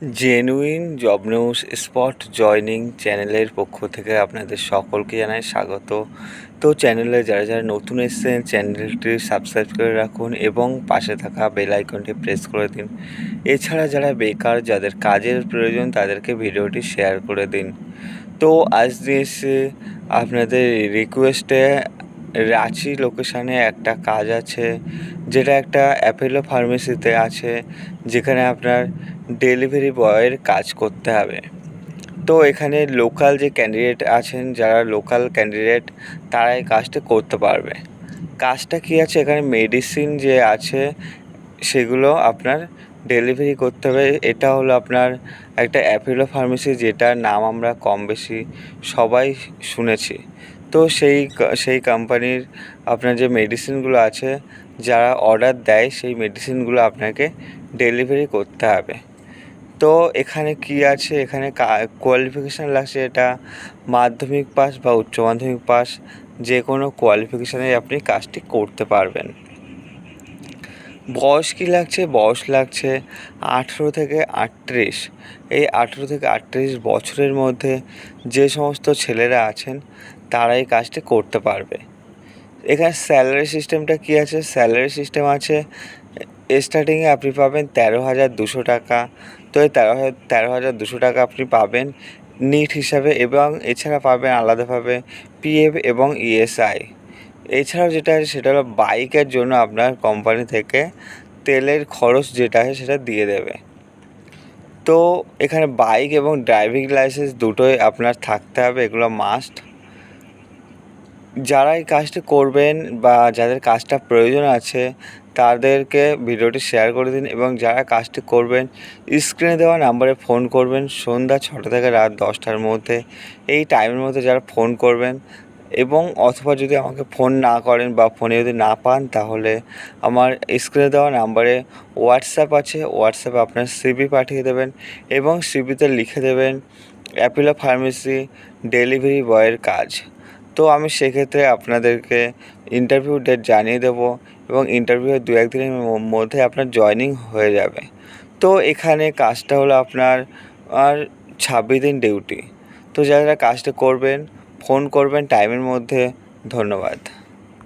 Genuine job news spot joining চ্যানেলের পক্ষ থেকে আপনাদের সকলকে জানাই স্বাগত। তো চ্যানেলে যারা যারা নতুন এসেছেন চ্যানেলটি সাবস্ক্রাইব করে রাখুন এবং পাশে থাকা বেল আইকনটি প্রেস করে দিন। এছাড়া যারা বেকার, যাদের কাজের প্রয়োজন, তাদেরকে ভিডিওটি শেয়ার করে দিন। তো আজ দিয়ে আপনাদের রিকোয়েস্টে রাঁচি লোকেশানে একটা কাজ আছে, যেটা একটা অ্যাপেলো ফার্মেসিতে আছে, যেখানে আপনার ডেলিভারি বয়ের কাজ করতে হবে। তো এখানে লোকাল যে ক্যান্ডিডেট আছেন, যারা লোকাল ক্যান্ডিডেট তারা এই কাজটা করতে পারবে। কাজটা কী আছে? এখানে মেডিসিন যে আছে, সেগুলো আপনার ডেলিভারি করতে হবে। এটা হলো আপনার একটা অ্যাপেলো ফার্মেসি যেটার নাম আমরা কম বেশি সবাই শুনেছি। তো সেই সেই কোম্পানির আপনার যে মেডিসিনগুলো আছে, যারা অর্ডার দেয়, সেই মেডিসিনগুলো আপনাকে ডেলিভারি করতে হবে। তো এখানে কি আছে? এখানে কোয়ালিফিকেশান লাগছে এটা মাধ্যমিক পাস বা উচ্চ মাধ্যমিক পাস যে কোনো কোয়ালিফিকেশানে আপনি কাজটি করতে পারবেন। বয়স কী লাগছে? বয়স লাগছে আঠেরো থেকে আটত্রিশ। এই আঠেরো থেকে আটত্রিশ বছরের মধ্যে যে সমস্ত ছেলেরা আছেন, তারা এই কাজটি করতে পারবে। এখানে স্যালারি সিস্টেমটা কী আছে? স্যালারি সিস্টেম আছে স্টার্টিংয়ে আপনি পাবেন তেরো হাজার দুশো টাকা। তো এই তেরো হাজার তেরো হাজার দুশো টাকা আপনি পাবেন নিট হিসাবে এবং এছাড়া পাবেন আলাদাভাবে পিএফ এবং ইএসআই এছাড়াও যেটা আছে সেটা হলো বাইকের জন্য আপনার কোম্পানি থেকে তেলের খরচ যেটা আছে সেটা দিয়ে দেবে। তো এখানে বাইক এবং ড্রাইভিং লাইসেন্স দুটোই আপনার থাকতে হবে, এগুলো মাস্ট যারা এই কাজটি করবেন বা যাদের কাজটা প্রয়োজন আছে, তাদেরকে ভিডিওটি শেয়ার করে দিন এবং যারা কাজটি করবেন স্ক্রিনে দেওয়া নাম্বারে ফোন করবেন। সন্ধ্যা ছটা থেকে রাত দশটার মধ্যে, এই টাইমের মধ্যে যারা ফোন করবেন এবং অথবা যদি আমাকে ফোন না করেন বা ফোনে যদি না পান, তাহলে আমার স্ক্রিনে দেওয়া নাম্বারে হোয়াটসঅ্যাপ আছে। হোয়াটসঅ্যাপে আপনার সিবি পাঠিয়ে দেবেন এবং সিবিতে লিখে দেবেন অ্যাপিলো ফার্মেসি ডেলিভারি বয়ের কাজ। তো আমি সেক্ষেত্রে আপনাদেরকে ইন্টারভিউ ডেট জানিয়ে দেবো এবং ইন্টারভিউ দু একদিনের মধ্যে আপনার জয়নিং হয়ে যাবে। তো এখানে কাজটা হলো আপনার, আর ছাব্বিশ দিন ডিউটি তো যারা কাজটা করবেন ফোন করবেন টাইমের মধ্যে। ধন্যবাদ।